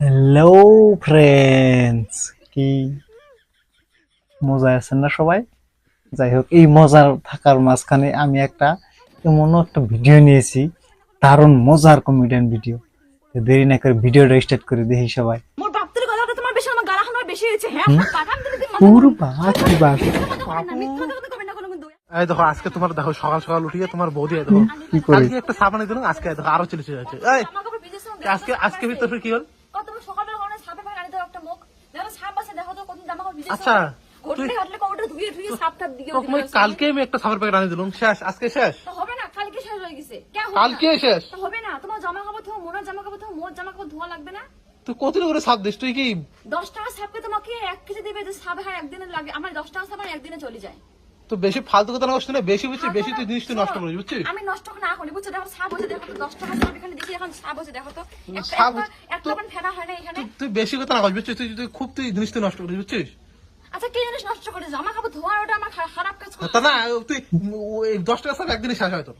Hello friends কি মজায় আছেন না সবাই? যাই হোক এই মজার থাকার মাঝখানে আমি একটা এমন একটা ভিডিও নিয়েছি দারুণ মজার কমেডিয়ান ভিডিও দেরি না করে ভিডিওটা স্টার্ট করে দেখি সবাই। মোর বাপদের কথাটা তোমার বেশি আমার গালা খানোর বেশি হয়েছে হ্যাঁ? এই দেখো আজকে তোমার দেখো সকাল সকাল উঠিয়ে তোমার বৌদি দেখো একটা সাবান আজকে দেখো আরও চলে চলে যাচ্ছে এই আমাকে আবার বিদেশে আজকে আজকে ভিতরে কি হল কত বড় সকালবেলা কোনো সাপে ভাই আনি দাও একটা মুখ দেখো সাপ আছে দেখো তো কত জামা কাপড় ভিজেছে আচ্ছা, ঘটলে হাটলে কৌটা ধুয়ে ধুয়ে সাপ টাপ দিকে তো মই কালকে আমি একটা সাবান প্যাকেট আনি দিলাম। শেষ আজকে শেষ। হবে না কালকে শেষ হয়ে গেছে। কালকে শেষ। হবে না তোমার জামা কাপড় ধোয়া মোর জামা কাপড় ধোয়া মোর জামা কাপড় ধোয়া লাগবে না? তুই কতদিন করে সাপ দিস? তুই কি দশ টাকা সাপকে তোমাকে এক কেজি দেবে যে সাপ হ্যাঁ একদিনে লাগে আমার দশ টাকা সাপ একদিনে চলে যায়। তো বেশি ফালতু কথা না করছিস না? বেশি বুঝছিস? বেশি তুই জিনিস তুই নষ্ট করিস বুঝছিস? আমি নষ্ট না করি বুঝছ? দেখো সাপ হচ্ছে দেখো তো দশ টাকা সাপ এখানে দেখি এখন সাপ দেখো তো। একটা- ফেনা হয় না এখানে। তুই- বেশি কথা না করিস বুঝছিস? তুই তুই খুব তুই জিনিস তুই নষ্ট করিস বুঝছিস? আচ্ছা কি জিনিস নষ্ট করে জামা কাপড় ধোয়া ওটা আমার খারাপ কাজ করে তা না তুই ওই সাপ একদিনই শেষ হয়তো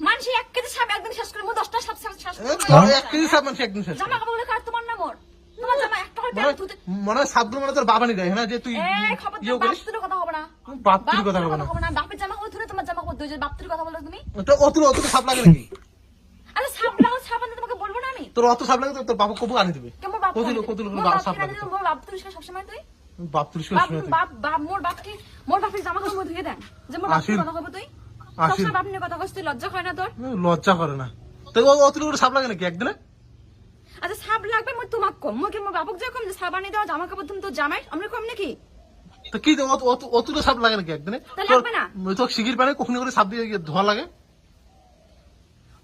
মানুষ এক কেজি সাপ একদিন শেষ করে দশটা সাপ শেষ শেষ করে এক কেজি সাপ মানুষ একদিন শেষ জামা কাপড় কার? তোমার না মোর। তোমার জামা একটা করে মনে প্যান্ট হয়- ধুতে মনে হয় সাপগুলো মানে তোর বাবা নি দেয় না যে তুই এই খবর ইয়ে বাপতুর কথা হবে না। বাপ্তির কথা হবে না। বাপের জামা কাপড় ধুলে তোমার জামা কাপড় ধুয়ে বাপতুর কথা বলো তুমি। তো অতুল অতুল সাপ লাগে নাকি? আরে সাপ লাগাও সাপ আনতে তোমাকে বলব না আমি? তোর অত সাপ লাগে তোর বাবা কবু আনি দিবে। কেমন বাপ হলো সাপ লাগে। মোর বাপ তুই সবসময় তুই? বাপ তুলিস বাপ বাপ বাপ মোর বাপ কি মোর বাপের জামা কাপড় ধুয়ে দেন। যে মোর আসিল। কথা হবে তুই? আসিল। বাপ নিয়ে কথা কইছিস লজ্জা হয় না তোর? লজ্জা করে না। তো অতুল করে সাপ লাগে নাকি একদিনে? আচ্ছা সাপ লাগবে মই তোমাক কম। মই কি মোর বাপক যে কম যে সাপ আনি দাও জামা কাপড় তুমি তো জামাই আমরা কম নাকি? তো কি অতুল সাপ লাগে নাকি একদিনে? তা লাগবে না। তোর শিগির পানে কখনো করে সাপ দিয়ে ধোয়া লাগে?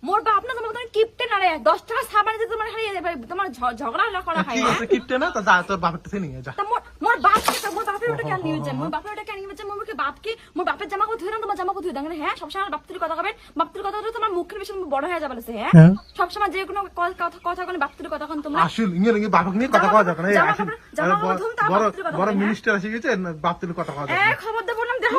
মোর বাপ না তোমার তোমার কিপটে না রে। দশ টাকা সাপ আনি দিতে তোমার হারিয়ে যাবে তোমার ঝগড়া হলে করা হয় কি আছে কিপটে না? তা যা তোর বাপের থেকে নিয়ে যা। তা মোর মোর বাপ কে- মোর বাপের ওটা কেন নিয়ে যান মোর বাপের ওটা কেন নিয়ে যান মোর বাপ কি মোর বাপের জামা ধুয়ে না তোমার জামা ধুয়ে দেন। হ্যাঁ সবসময় আমার বাপতুর কথা হবে বাপতুর কথা হলে তোমার মুখের বেশি বড় হয়ে যাবে হ্যাঁ? হ্যাঁ। সবসময় যে কোনো ক- কথা কথা কোনো বাপতুর কথা কোন তোমরা। আসিল ইয়ে নাকি বাপক নিয়ে কথা কওয়া যাবে না। জামা তা বড় কথা বড় হ্যাঁ? মিনিস্টার এসে গেছে বাপ তুলে কথা কওয়া যাবে এ খবর দে বললাম দেখো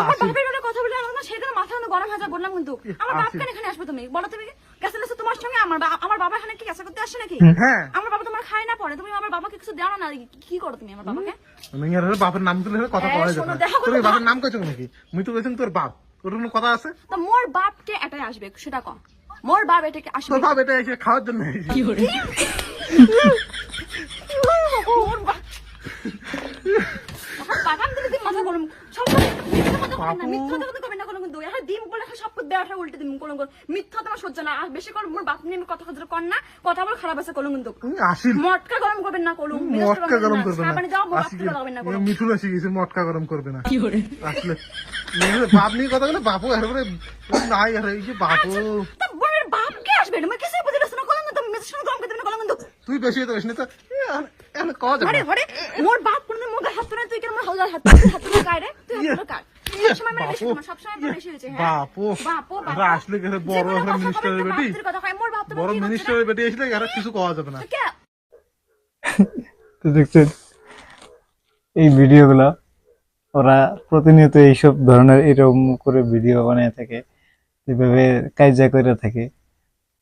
আমার বাপের ওটা কথা বলে আমার সেদিন মাথা কিন্তু গরম হয়ে যায় বললাম কিন্তু। আমার বাপ কেন এখানে আসবে তুমি? বলো তুমি। গেছে গেছে তোমার সঙ্গে? আমার আমার বাবা এখানে কি গেছে করতে আসে নাকি? হ্যাঁ। আমার বাবা তোমার খায় না পরে। তুমি আমার বাবাকে কিছু দেও না। কি করো তুমি আমার বাবাকে? মেয়ের হলে বাপের নাম তুলে কথা যাবে শোনো, না দেখো তোর নাম কইছ নাকি? মুই তো কইছিস তোর বাপ। তোর কোনো কথা আছে? তো মোর বাপকে এটাই আসবে সেটা কম মোর বাপ এটাকে আসবে। তোর বাপ এটা এসে খাওয়ার জন্য এসেছে। মোর বাপ। এখন বাগান দিলে মাথা গরম সব মিথ্যা কথা মিথ্যা কথা কোনো বলে সব উল্টে দিম কোনো কোনো মিথ্যা তোমার সহ্য না। আর বেশি করে মোর বাপ নিয়ে আমি কথা কথা কর না। কথা বলে খারাপ আছে কোনো কিন্তু মটকা গরম করবেন না কলুম মটকা গরম করবে না। যাও বাপ আসি লাগাবেন না কলুম মিঠুন এসে গেছে মটকা গরম করবে না। আসলে বাপ নিয়ে কথা বলে বাপু এরপরে নাই আরে এই যে বাপু বাপ কে আসবে? না কিছু বুঝিলাস না কলম কিন্তু গরম করতে না কলম কিন্তু তুই বেশি তো বেশি না তো। এখন কওয়া আরে আরে মোর বাপ মোর গায়ে হাত তুই কেন মোর হাত তুই হাত সবসময় মানে বেশি মানে বেশি হয়েছে হ্যাঁ। বাপু। বাপু এরা আসলে বড় মিনিস্টারের বেটি। কথা কয় মোর বাপ বড় মিনিস্টারের বেটি আসলে আর কিছু কওয়া যাবে না। তো দেখছেন এই ভিডিওগুলো ওরা প্রতিনিয়ত এইসব ধরনের এরকম করে ভিডিও বানিয়ে থাকে এভাবে কাজা করে থাকে।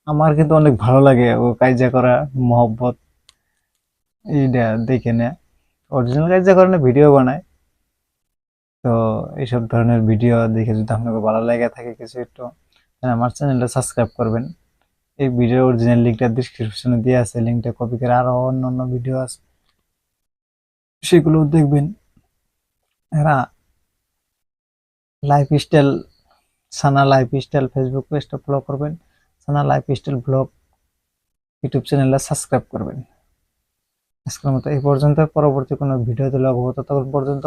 আমার কিন্তু অনেক ভালো লাগে ও কাজা করা মহব্বত। এইটা দেখে নেয়। অরিজিনাল কাজা করে না ভিডিও বানায়। তো এইসব ধরনের ভিডিও দেখে যদি আপনাকে ভালো লাগে থাকে কিছু একটু আমার চ্যানেলটা সাবস্ক্রাইব করবেন। এই ভিডিওর অরিজিনাল লিঙ্কটা ডিসক্রিপশনে দিয়ে আছে লিঙ্কটা কপি করে আরও অন্য অন্য ভিডিও আছে। সেগুলো দেখবেন। এরা life style Sana life style Facebook পেজটা ফলো করবেন। Sana life style blog YouTube চ্যানেলটা সাবস্ক্রাইব করবেন। আজকের মতো এই পর্যন্ত। পরবর্তী কোনো ভিডিও দিলে অবগত তখন পর্যন্ত